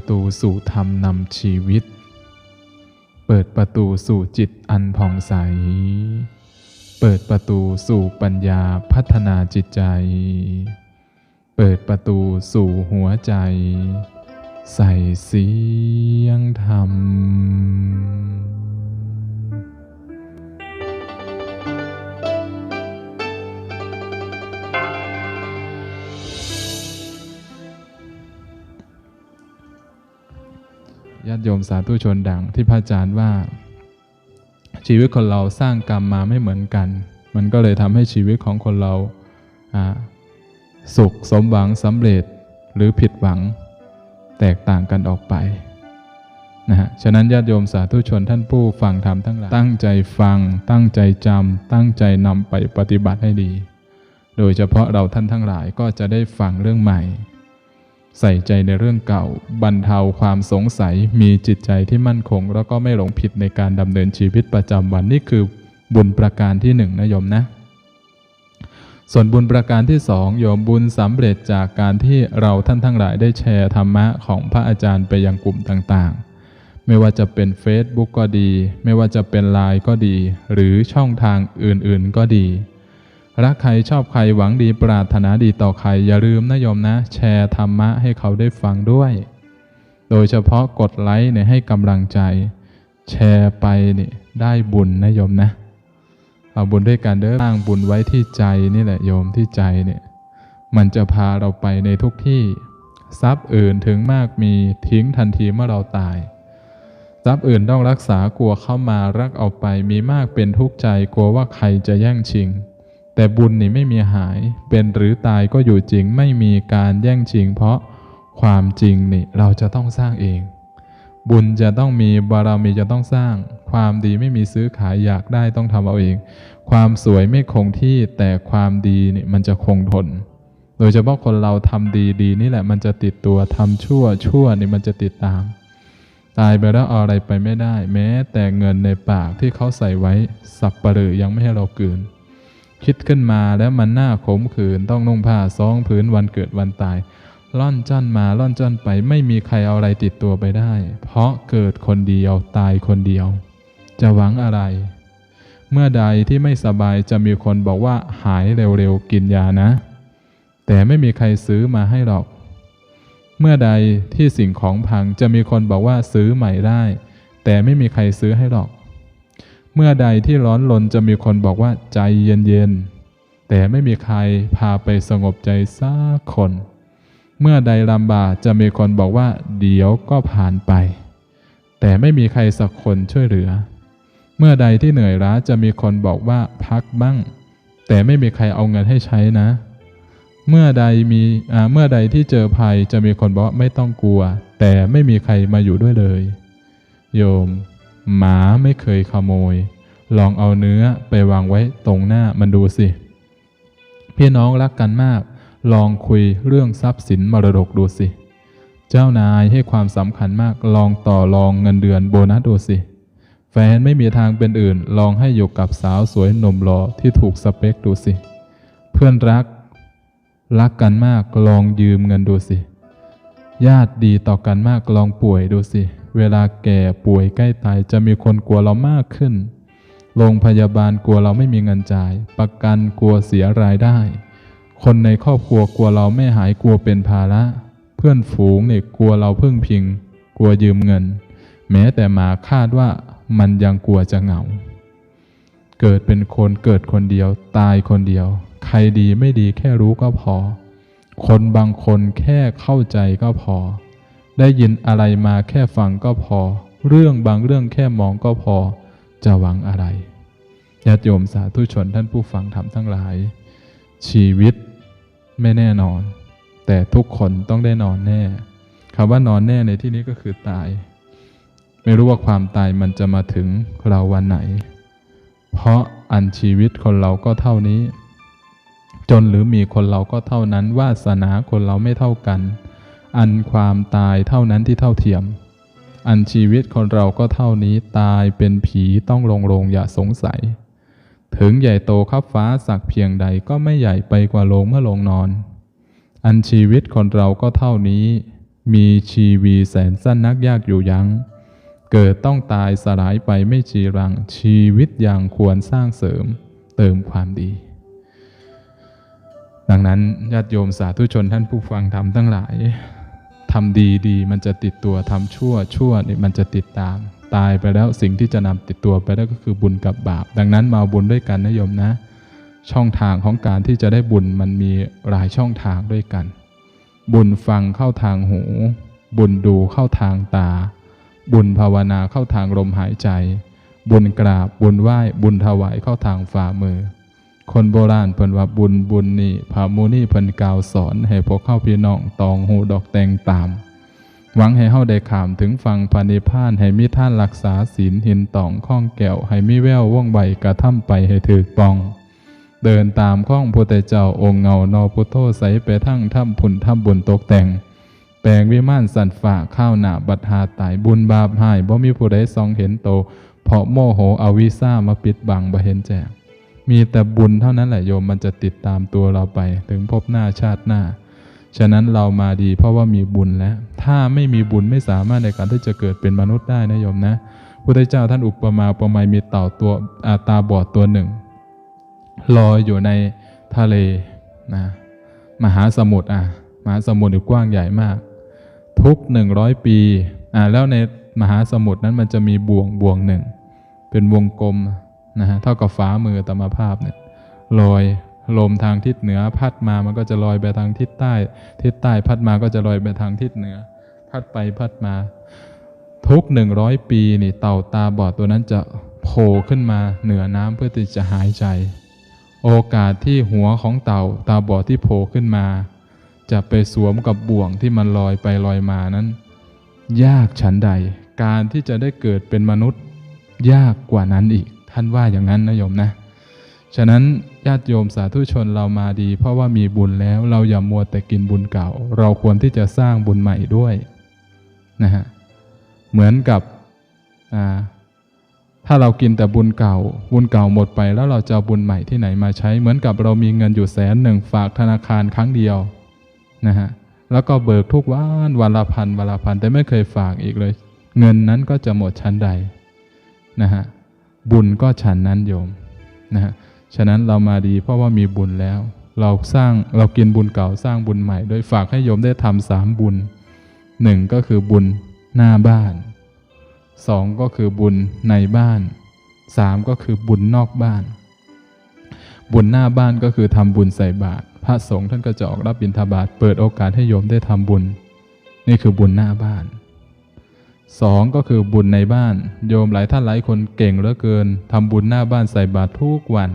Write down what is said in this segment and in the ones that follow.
ประตูสู่ธรรมนำชีวิต เปิดประตูสู่จิตอันผ่องใส เปิดประตูสู่ปัญญาพัฒนาจิตใจ เปิดประตูสู่หัวใจ ใส่เสียงธรรม ติโยมสาธุชนดังที่พระอาจารย์ว่า ชีวิตคนเราสร้างกรรมมาไม่เหมือนกัน มันก็เลยทำให้ชีวิตของคนเราสุขสมหวังสำเร็จหรือผิดหวังแตกต่างกันออกไปนะฮะ ฉะนั้นญาติโยมสาธุชนท่านผู้ฟังธรรมทั้งหลาย ตั้งใจฟัง ตั้งใจจำ ตั้งใจนำไปปฏิบัติให้ดี โดยเฉพาะเราท่านทั้งหลายก็จะได้ฟังเรื่องใหม่ ใส่ใจในเรื่องเก่า บรรเทาความสงสัย มีจิตใจที่มั่นคง แล้วก็ไม่หลงผิดในการดำเนินชีวิตประจำวันนี่คือบุญประการที่หนึ่งนะโยมนะ ส่วนบุญประการที่สองโยมบุญสำเร็จจากการที่เราท่านทั้งหลายได้แชร์ธรรมะของพระอาจารย์ไปยังกลุ่มต่างๆ ไม่ว่าจะเป็น Facebook ก็ดี ไม่ว่าจะเป็น l ล n e ก็ดี หรือช่องทางอื่นๆก็ดี รักใครชอบใครหวังดีปรารถนาดีต่อใคร อย่าลืมนะโยมนะ แชร์ธรรมะให้เขาได้ฟังด้วย โดยเฉพาะกดไลค์เนี่ยให้กำลังใจ แชร์ไปนี่ได้บุญนะโยมนะเอาบุญด้วยกันเด้อสร้างบุญไว้ที่ใจนี่แหละโยมที่ใจเนี่ยมันจะพาเราไปในทุกที่ทรัพย์อื่นถึงมากมีทิ้งทันทีเมื่อเราตาย ทรัพย์อื่นต้องรักษากลัวเข้ามารักเอาไปมีมากเป็นทุกข์ใจกลัวว่าใครจะแย่งชิง แต่บุญนี่ไม่มีหาย เป็นหรือตายก็อยู่จริง ไม่มีการแย่งชิง เพราะความจริงนี่เราจะต้องสร้างเอง บุญจะต้องมีบารมีจะต้องสร้าง ความดีไม่มีซื้อขายอยากได้ต้องทำเอาเอง ความสวยไม่คงที่แต่ความดีนี่มันจะคงทน โดยเฉพาะคนเราทำดีดีนี่แหละมันจะติดตัวทำชั่วชั่วนี่มันจะติดตาม ตายไปแล้วเอาอะไรไปไม่ได้ แม้แต่เงินในปากที่เขาใส่ไว้สับปะเหรือยังไม่ให้เรากืน คิดขึ้นมาแล้วมันหน่าขมขื่นต้องนุ่งผ้าซองผืนวันเกิดวันตาย ล่อนจ้อนมาล่อนจ้อนไปไม่มีใครเอาอะไรติดตัวไปได้ เพราะเกิดคนเดียวตายคนเดียว จะหวังอะไร เมื่อใดที่ไม่สบายจะมีคนบอกว่าหายเร็วๆกินยานะ แต่ไม่มีใครซื้อมาให้หรอก เมื่อใดที่สิ่งของพังจะมีคนบอกว่าซื้อใหม่ได้ แต่ไม่มีใครซื้อให้หรอก เมื่อใดที่ร้อนรนจะมีคนบอกว่าใจเย็นๆ แต่ไม่มีใครพาไปสงบใจสักคน เมื่อใดลำบากจะมีคนบอกว่า เดี๋ยวก็ผ่านไป แต่ไม่มีใครสักคนช่วยเหลือ เมื่อใดที่เหนื่อยล้าจะมีคนบอกว่าพักบ้าง แต่ไม่มีใครเอาเงินให้ใช้นะ เมื่อใดมีเมื่อใดที่เจอภัยจะมีคนบอกว่าไม่ต้องกลัว แต่ไม่มีใครมาอยู่ด้วยเลย โยม หมาไม่เคยขโมย ลองเอาเนื้อไปวางไว้ตรงหน้ามันดูสิ พี่น้องรักกันมาก ลองคุยเรื่องทรัพย์สินมรดกดูสิ เจ้านายให้ความสำคัญมาก ลองต่อรองเงินเดือนโบนัสดูสิ แฟนไม่มีทางเป็นอื่น ลองให้อยู่กับสาวสวยหนุ่มหล่อที่ถูกสเปคดูสิ เพื่อนรัก รักกันมาก ลองยืมเงินดูสิ ญาติดีต่อกันมาก ลองป่วยดูสิ เวลาแก่ป่วยใกล้ตายจะมีคนกลัวเรามากขึ้น โรงพยาบาลกลัวเราไม่มีเงินจ่าย ประกันกลัวเสียรายได้ คนในครอบครัวกลัวเราไม่หายกลัวเป็นภาระ เพื่อนฝูงเนี่ยกลัวเราพึ่งพิง กลัวยืมเงิน แม้แต่หมาคาดว่ามันยังกลัวจะเหงา เกิดเป็นคนเกิดคนเดียว ตายคนเดียว ใครดีไม่ดีแค่รู้ก็พอ คนบางคนแค่เข้าใจก็พอ ได้ยินอะไรมาแค่ฟังก็พอ เรื่องบางเรื่องแค่มองก็พอ จะหวังอะไรญาติโยมสาธุชนท่านผู้ฟังธรรมทั้งหลาย ชีวิตไม่แน่นอน แต่ทุกคนต้องได้นอนแน่คำว่านอนแน่ในที่นี้ก็คือตาย ไม่รู้ว่าความตายมันจะมาถึงเราวันไหน เพราะอันชีวิตคนเราก็เท่านี้ จนหรือมีคนเราก็เท่านั้นวาสนาคนเราไม่เท่ากัน อันความตายเท่านั้นที่เท่าเทียม อันชีวิตคนเราก็เท่านี้ตายเป็นผีต้องลงโรงอย่าสงสัย ถึงใหญ่โตขับฟ้าสักเพียงใดก็ไม่ใหญ่ไปกว่าโรงเมื่อลงนอน อันชีวิตคนเราก็เท่านี้ มีชีวีแสนสั้นนักยากอยู่ยัง้งเกิดต้องตายสลายไปไม่จีรังชีวิตอย่างควรสร้างเสริมเติมความดี ดังนั้นญาติโยมสาธุชนท่านผู้ฟังธรรมทั้งหลายำดีดีมันจะติดตัวทำชั่วชั่วนี่มันจะติดตาม ตายไปแล้วสิ่งที่จะนำติดตัวไปได้ก็คือบุญกับบาป ดังนั้นมาเอาบุญด้วยกันนะโยมนะ ช่องทางของการที่จะได้บุญมันมีหลายช่องทางด้วยกัน บุญฟังเข้าทางหู บุญดูเข้าทางตา บุญภาวนาเข้าทางลมหายใจ บุญกราบบุญไหว้บุญถวายเข้าทางฝ่ามือ คนโบราณเพิ่นว่าบุญบุญนี่พามูนี่เพิ่นกล่าวสอน ให้พวกเข้าพี่น้องตองหูดอกแตงตาม หวังให้เฮาได้ขามถึงฟังพานิพานให้มีท่านรักษาศีลหินตองข้องแก้ว ให้มีแววว่องใบกระท่ำไปให้ถือปอง เดินตามข้องพุทธเจ้าองค์เงานอพุทโธใสไปทั้งถ้ำผุนถ้ำบุญตกแต่งแปลงวิมานสันฝ่าข้าวหนาบัดหาตายบุญบาปหายบ่มีผู้ใดทรงเห็นโตเพราะโมโหอวิซ่ามาปิดบังบ่เห็นแจ้ง มีแต่บุญเท่านั้นแหละโยมมันจะติดตามตัวเราไป ถึงพบหน้าชาติหน้า ฉะนั้นเรามาดีเพราะว่ามีบุญแล้ว ถ้าไม่มีบุญไม่สามารถในการที่จะเกิดเป็นมนุษย์ได้นะโยมนะพุทธเจ้าท่านอุปมาอุปไมยมีเต่าตัวอาตาบอดตัวหนึ่งลอยอยู่ในทะเลนะมหาสมุทรอะมหาสมุทรกว้างใหญ่มาก ทุกหนึ่งร้อยปีอ่าแล้วในมหาสมุทรนั้นมันจะมีบ่วงบ่วงหนึ่ง เป็นวงกลม นะฮะเท่ากับฟ้ามือตมภาพเนี่ยลอยลมทางทิศเหนือพัดมามันก็จะลอยไปทางทิศใต้ ทิศใต้พัดมาก็จะลอยไปทางทิศเหนือ พัดไปพัดมา ทุกหนึ่งร้อยปีนี่เต่าตาบอดตัวนั้นจะโผล่ขึ้นมาเหนือน้ำเพื่อที่จะหายใจ โอกาสที่หัวของเต่าตาบอดที่โผล่ขึ้นมา จะไปสวมกับบ่วงที่มันลอยไปลอยมานั้น ยากฉันใด การที่จะได้เกิดเป็นมนุษย์ยากกว่านั้นอีก ท่านว่าอย่างนั้นนะโยมนะ ฉะนั้นญาติโยมสาธุชนเรามาดี เพราะว่ามีบุญแล้วเราอย่ามัวแต่กินบุญเก่า เราควรที่จะสร้างบุญใหม่ด้วยนะฮะเหมือนกับถ้าเรากินแต่บุญเก่า บุญเก่าหมดไปแล้วเราจะบุญใหม่ที่ไหนมาใช้ เหมือนกับเรามีเงินอยู่แสนหนึ่งฝากธนาคารครั้งเดียวนะฮะแล้วก็เบิกทุกวันวันละพันวันละพันแต่ไม่เคยฝากอีกเลย เงินนั้นก็จะหมดชั้นใดนะฮะ บุญก็ฉันนั้นโยมนะฮะฉะนั้นเรามาดีเพราะว่ามีบุญแล้ว เราสร้างเรากินบุญเก่าสร้างบุญใหม่ โดยฝากให้โยมได้ทำสามบุญหนึ่งก็คือบุญหน้าบ้านสองก็คือบุญในบ้านสามก็คือบุญนอกบ้าน บุญหน้าบ้านก็คือทำบุญใส่บาตรพระสงฆ์ท่านก็จะออกรับบิณฑบาตเปิดโอกาสให้โยมได้ทำบุญ นี่คือบุญหน้าบ้าน สองก็คือบุญในบ้าน โยมหลายท่านหลายคนเก่งเหลือเกินทำบุญหน้าบ้านใส่บาตรทุกวัน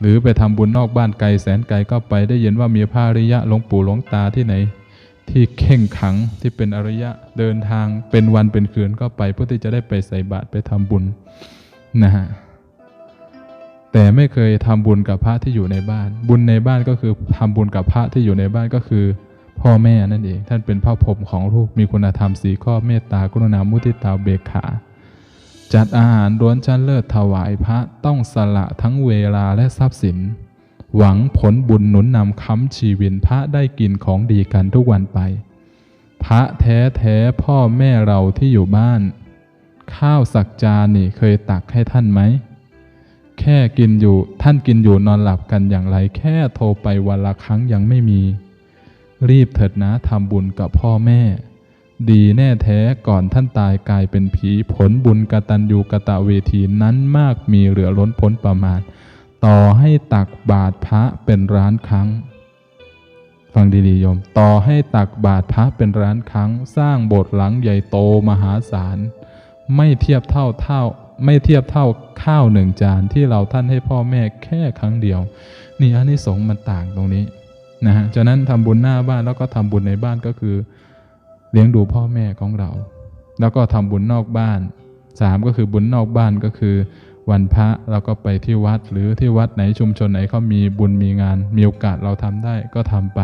หรือไปทำบุญนอกบ้านไกลแสนไกลก็ไปได้ยินว่ามีพระอริยะหลวงปู่หลวงตาที่ไหน ที่เข่งขังที่เป็นอริยะเดินทางเป็นวันเป็นคืนก็ไปเพื่อที่จะได้ไปใส่บาตรไปทำบุญนะฮะแต่ไม่เคยทำบุญกับพระที่อยู่ในบ้าน บุญในบ้านก็คือทำบุญกับพระที่อยู่ในบ้านก็คือ พ่อแม่นั่นเอง ท่านเป็นพ่อผมของลูกมีคุณธรรมสีข้อเมตตากรุณามุทิตาเบกขา จัดอาหารร้วนชั้นเลิศถวายพระต้องสละทั้งเวลาและทรัพย์สิน หวังผลบุญหนุนนำค้ำชีวินพระได้กินของดีกันทุกวันไป พระแท้แท้พ่อแม่เราที่อยู่บ้าน ข้าวสักจานนี่เคยตักให้ท่านไหมแค่กินอยู่ท่านกินอยู่นอนหลับกันอย่างไร แค่โทรไปวันละครั้งยังไม่มี รีบเถิดนะทำบุญกับพ่อแม่ ดีแน่แท้ก่อนท่านตายกลายเป็นผีผลบุญกตัญญูกะตะเวทีนั้นมากมีเหลือล้นพ้นประมาณ ต่อให้ตักบาตรพระเป็นร้านครั้ง ฟังดีๆโยม ต่อให้ตักบาตรพระเป็นร้านครั้ง สร้างโบสถ์หลังใหญ่โตมหาศาลไม่เทียบเท่าเท่าไม่เทียบเท่าข้าวหนึ่งจานที่เราท่านให้พ่อแม่แค่ครั้งเดียว นี่อันนี้สงส์มันต่างตรงนี้ นะฮะฉะนั้นทำบุญหน้าบ้านแล้วก็ทำบุญในบ้านก็คือ เลี้ยงดูพ่อแม่ของเรา แล้วก็ทำบุญนอกบ้านสามก็คือบุญนอกบ้านก็คือ วันพระเราก็ไปที่วัด หรือที่วัดไหนชุมชนไหนเขามีบุญมีงาน มีโอกาสเราทำได้ก็ทำไป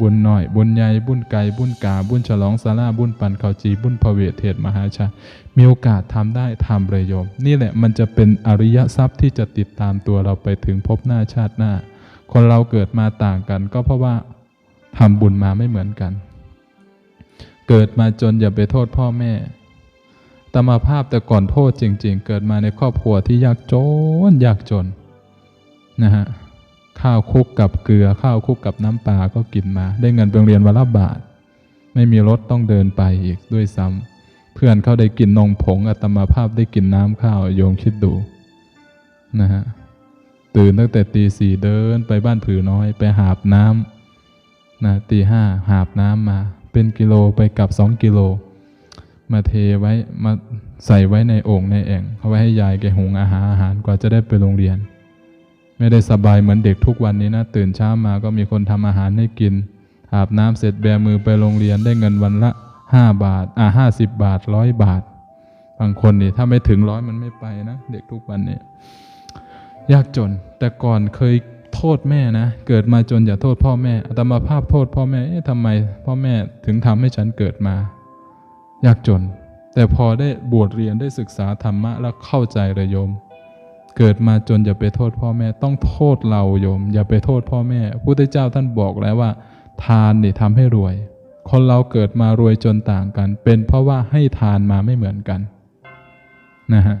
บุญหน่อย บุญใหญ่บุญไกลบุญกา บุญฉลองสาราบุญปันเขาจี บุญพระเวทเทศมหาชา มีโอกาสทำได้ทำเลยโยม นี่แหละมันจะเป็นอริยทรัพย์ที่จะติดตามตัวเราไปถึงภพหน้าชาติหน้า คนเราเกิดมาต่างกัน ก็เพราะว่าทำบุญมาไม่เหมือนกัน เกิดมาจนอย่าไปโทษพ่อแม่ตมาภาพแต่ก่อนโทษจริง ๆ เกิดมาในครอบครัวที่ยากจนยากจนนะฮะข้าวคุกกับเกลือข้าวคุกกับน้ำปลาก็กินมา ได้เงินไปโรงเรียนวันละบาท ไม่มีรถต้องเดินไปอีกด้วยซ้ำเพื่อนเขาได้กินนมผงอาตมาภาพได้กินน้ำข้าวโยมคิดดูนะฮะ ตื่นตั้งแต่ตีสี่เดินไปบ้านผือน้อยไปหาบน้ำนะตีห้าหาบน้ำมา เป็นกิโลไปกลับสองกิโล มาเทไว้มาใส่ไว้ในโอ่งในแอ่งเอาไว้ให้ยายแกหุงอาหารอาหารกว่าจะได้ไปโรงเรียน ไม่ได้สบายเหมือนเด็กทุกวันนี้นะ ตื่นเช้ามาก็มีคนทำอาหารให้กินอาบน้ำเสร็จแบมือไปโรงเรียนได้เงินวันละห้าบาท อ่าห้าสิบบาทร้อยบาท บางคนนี่ถ้าไม่ถึงร้อยมันไม่ไปนะ เด็กทุกวันนี้ ยากจน แต่ก่อนเคยโทษแม่นะ เกิดมาจนอย่าโทษพ่อแม่อาตมาภาพโทษพ่อแม่เอ๊ะทำไมพ่อแม่ถึงทำให้ฉันเกิดมา ยากจน แต่พอได้บวชเรียนได้ศึกษาธรรมะแล้วเข้าใจเลยโยม เกิดมาจนอย่าไปโทษพ่อแม่ต้องโทษเราโยม อย่าไปโทษพ่อแม่พระพุทธเจ้าท่านบอกแล้วว่า ทานนี่ทำให้รวย คนเราเกิดมารวยจนต่างกัน เป็นเพราะว่าให้ทานมาไม่เหมือนกันนะฮะ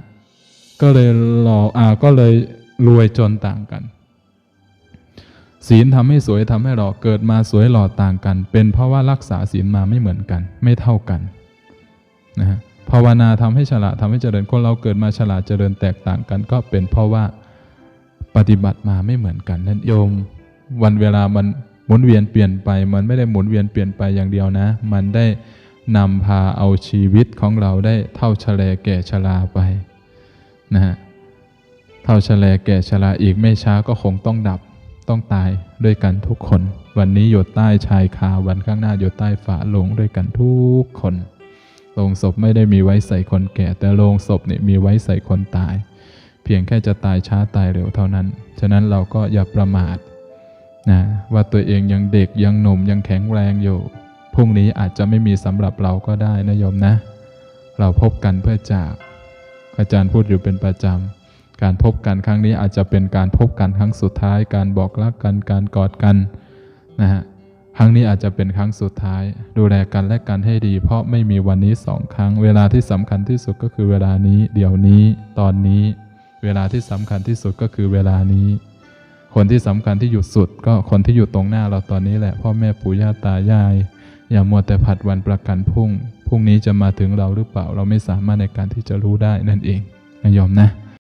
ก็เลยหล่ออ่าก็เลย รวยจนต่างกัน ศีลทำให้สวยทำให้หล่อเกิดมาสวยหล่อต่างกัน เป็นเพราะว่ารักษาศีลมาไม่เหมือนกัน ไม่เท่ากันนะฮะภาวนาทำให้ฉลาดทำให้เจริญคนเราเกิดมาฉลาดเจริญแตกต่างกัน ก็เป็นเพราะว่าปฏิบัติมาไม่เหมือนกันนั่นโยม วันเวลามันหมุนเวียนเปลี่ยนไป มันไม่ได้หมุนเวียนเปลี่ยนไปอย่างเดียวนะ มันได้นำพาเอาชีวิตของเราได้เท่าชะแลแก่ชราไปนะฮะ ท่าชะแลแก่ชราอีกไม่ช้าก็คงต้องดับ ต้องตายด้วยกันทุกคน วันนี้อยู่ใต้ชายคาวันข้างหน้าอยู่ใต้ฝาโลงด้วยกันทุกคนโลงศพไม่ได้มีไว้ใส่คนแก่ แต่โลงศพนี่มีไว้ใส่คนตาย เพียงแค่จะตายช้าตายเร็วเท่านั้น ฉะนั้นเราก็อย่าประมาทนะว่าตัวเองยังเด็กยังหนุ่มยังแข็งแรงอยู่พรุ่งนี้อาจจะไม่มีสำหรับเราก็ได้นะโยมนะ เราพบกันเพื่อจากอาจารย์พูดอยู่เป็นประจำ การพบกันครั้งนี้อาจจะเป็นการพบกันครั้งสุดท้าย การบอกรักกัน การกอดกันนะฮะ ครั้งนี้อาจจะเป็นครั้งสุดท้าย ดูแลกันและกันให้ดี เพราะไม่มีวันนี้สองครั้ง เวลาที่สำคัญที่สุดก็คือเวลานี้ เดี๋ยวนี้ ตอนนี้ เวลาที่สำคัญที่สุดก็คือเวลานี้ คนที่สำคัญที่อยู่สุด ก็คนที่อยู่ตรงหน้าเราตอนนี้แหละ พ่อแม่ปู่ย่าตายาย อย่ามัวแต่ผัดวันประกันพรุ่ง พรุ่งนี้จะมาถึงเราหรือเปล่า เราไม่สามารถในการที่จะรู้ได้นั่นเองนะโยมนะ